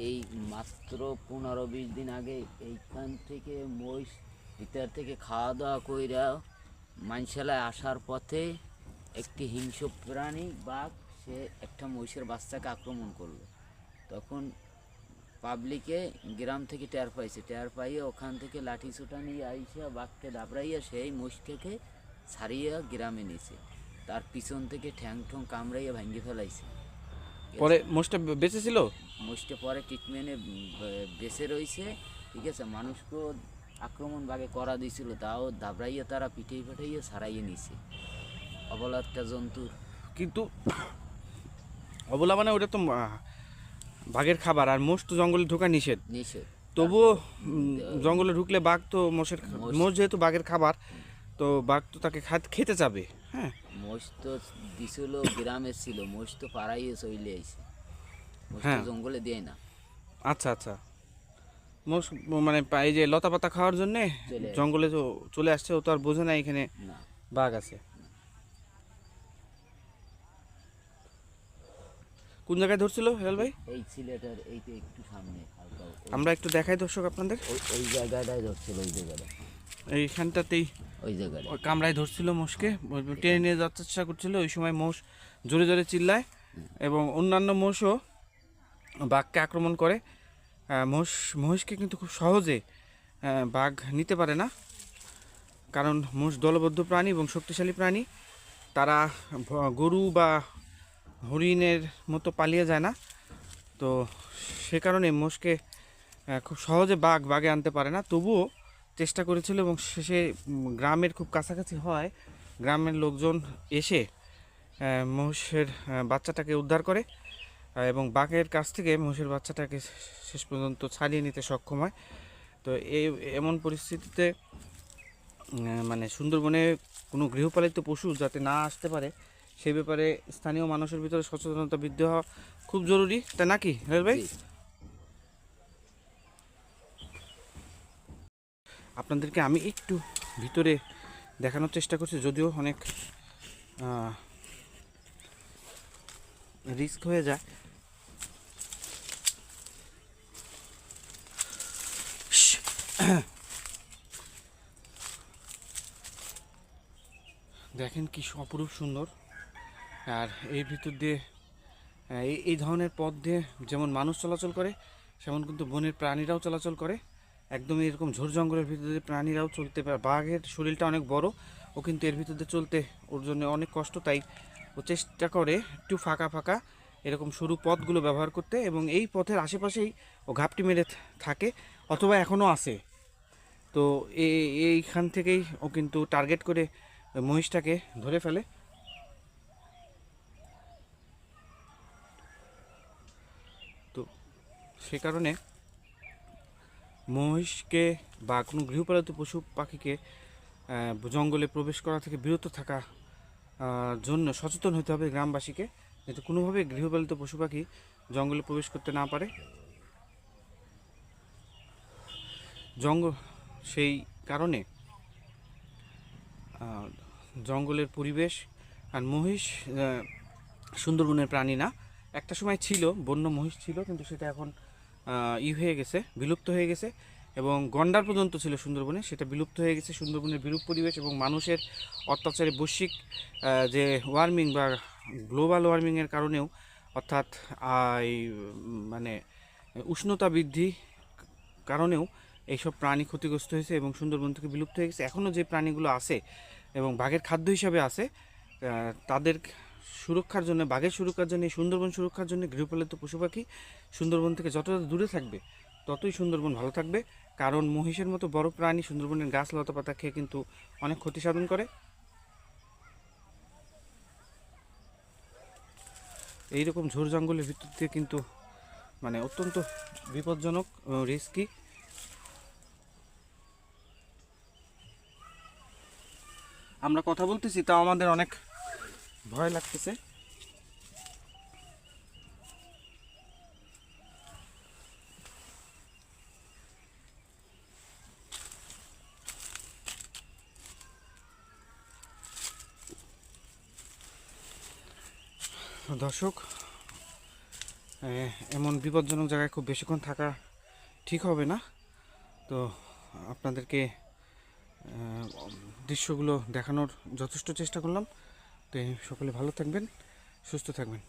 এই মাত্র পনেরো বিশ দিন আগে এইখান থেকে মহিষ ভিতর থেকে খাওয়া দাওয়া কইরা মানশালায় আসার পথে একটি হিংস্র প্রাণী বাঘ, সে একটা মহিষের বাচ্চাকে আক্রমণ করল। তখন পাবলিকে গ্রাম থেকে টের পাইছে। টের পাইয়ে ওখান থেকে লাঠি ছোটা নিয়ে আইসা বাঘকে দাবড়াইয়া সেই মহিষটাকে ছাড়িয়ে গ্রামে নিছে। তার পিছন থেকে ঠ্যাং ঠ্যাং কামড়াইয়া ভাঙ্গি ফেলাইছে। পরে মোষটা বেঁচে ছিল? মোষটা পরে ট্রিটমেন্টে বেঁচে রয়েছে ঠিক আছে? মানুষকে আক্রমণ বাগে করা দিয়েছিল তাও দাবড়াইয়া তারা পিটিয়ে পিটাইয়ে ছাড়াইয়ে নিছে। অবলা একটা জন্তুর। কিন্তু অবলা মানে ওটা তো বাঘের খাবার আর মোষ তো জঙ্গলে ঢোকা নিষেধ। নিষেধ। তবুও জঙ্গলে ঢুকলে বাঘ তো মোষের মোষ- যেহেতু বাঘের খাবার তো বাঘ তো তাকে খাত খেতে যাবে হ্যাঁ? মোষ তো দিছিল গ্রামে ছিল মোষ তো পাড়াইয়ে চলে আইছে। মোষ তো হ্যাঁ। জঙ্গলে দেয় না। আচ্ছা আচ্ছা। মোষ মানে পা- এই যে লতা পাতা খাওয়ার জন্য চলে আসে। জঙ্গলে তো চলে আসছে ও তো আর বোঝে না এখানে না। বাঘ আছে। কোন জায়গায় ধরছিল হেলাল ভাই? এই ছেলেটার এইটা একটু সামনে হালকা। ওই- আমরা একটু দেখাই দর্শক আপনাদের। ওই ওই জায়গাটায় ধরছিল ওই জায়গাটা। এইখানটাতেই ওই জায়গায় ওই কামড়ায় ধরছিল মোষকে, টেনে নিয়ে যাওয়ার চেষ্টা করছিল, ওই সময় মোষ জোরে জোরে চিল্লায় এবং অন্যান্য মোষও বাঘকে আক্রমণ করে। মোষ, মহিষকে কিন্তু খুব সহজে বাঘ নিতে পারে না। কারণ মোষ দলবদ্ধ প্রাণী এবং শক্তিশালী প্রাণী, তারা গরু বা হরিণের মতো পালিয়ে যায় না। তো সে কারণে মোষকে খুব সহজে বাঘ বাঘে আনতে পারে না। তবুও চেষ্টা করেছিল এবং শেষে গ্রামের খুব কাছাকাছি হয়, গ্রামের লোকজন এসে মহিষের বাচ্চাটাকে উদ্ধার করে এবং বাঘের কাছ থেকে মহিষের বাচ্চাটাকে শেষ পর্যন্ত ছাড়িয়ে নিতে সক্ষম হয়। তো এই এমন পরিস্থিতিতে মানে সুন্দরবনে কোনো গৃহপালিত পশু যাতে না আসতে পারে সেই ব্যাপারে স্থানীয় মানুষের ভিতরে সচেতনতা বৃদ্ধি হওয়া খুব জরুরি। তাই নাকি হেল ভাই? আপনাদেরকে আমি একটু ভিতরে দেখানোর চেষ্টা করছি, যদিও অনেক রিস্ক হয়ে যায়। দেখেন কি অপরূপ সুন্দর। আর এই ভিতর দিয়ে এই ধরনের পথ দিয়ে যেমন মানুষ চলাচল করে, সেমন কিন্তু বনের প্রাণীরাও চলাচল করে। একদম এরকম ঝোর জঙ্গলের ভিতর প্রাণীরাও চলতে পারে। বাঘের শরীরটা অনেক বড়, ও কিন্তু এর ভিতর চলতে ওর জন্য অনেক কষ্ট, তাই ও চেষ্টা করে একটু ফাঁকা ফাঁকা এরকম সরু পথগুলো ব্যবহার করতে এবং এই পথের আশেপাশেই ও ঘাপটি মেরে থাকে অথবা এখনও আসে তো এই- এইখান থেকেই ও কিন্তু টার্গেট করে মহিষটাকে ধরে ফেলে। তো সে কারণে মহিষকে বা কোনো গৃহপালিত পশু পাখিকে জঙ্গলে প্রবেশ করা থেকে বিরত থাকা জন্য সচেতন হতে হবে গ্রামবাসীকে, যাতে কোনোভাবে গৃহপালিত পশু পাখি জঙ্গলে প্রবেশ করতে না পারে। জঙ্গল সেই কারণে জঙ্গলের পরিবেশ আর মহিষ সুন্দরবনের প্রাণী না। একটা সময় ছিল, বন্য মহিষ ছিল, কিন্তু সেটা এখন ই হয়ে গেছে, বিলুপ্ত হয়ে গেছে এবং গন্ডার পর্যন্ত ছিল সুন্দরবনে। সেটা বিলুপ্ত হয়ে গেছে। সুন্দরবনের বিরূপ পরিবেশ এবং মানুষের অত্যাচারে বৈশ্বিক যে ওয়ার্মিং বা গ্লোবাল ওয়ার্মিংয়ের কারণেও অর্থাৎ মানে উষ্ণতা বৃদ্ধি কারণেও এইসব প্রাণী ক্ষতিগ্রস্ত হয়েছে এবং সুন্দরবন থেকে বিলুপ্ত হয়ে গেছে। এখনও যে প্রাণীগুলো আছে এবং বাঘের খাদ্য হিসাবে আছে তাদের সুরক্ষার জন্য, বাঘের সুরক্ষার জন্য সুন্দরবন সুরক্ষার জন্য গৃহপালিত পশু পাখি সুন্দরবন থেকে যত যত দূরে থাকবে, ততই সুন্দরবন ভালো থাকবে। কারণ মহিষের মতো বড় প্রাণী সুন্দরবনের গাছ লতা পাতা খেয়ে কিন্তু অনেক ক্ষতি সাধন করে। এইরকম ঝোড় জঙ্গলের ভিতর দিয়ে কিন্তু মানে অত্যন্ত বিপজ্জনক রিস্কি আমরা কথা বলতেছি, তাও আমাদের অনেক ভয় লাগতেছে। দর্শক এমন বিপজ্জনক জায়গায় খুব বেশিক্ষণ থাকা ঠিক হবে না। তো আপনাদেরকে দৃশ্যগুলো দেখানোর যথেষ্ট চেষ্টা করলাম। তো সকলে ভালো থাকবেন সুস্থ থাকবেন।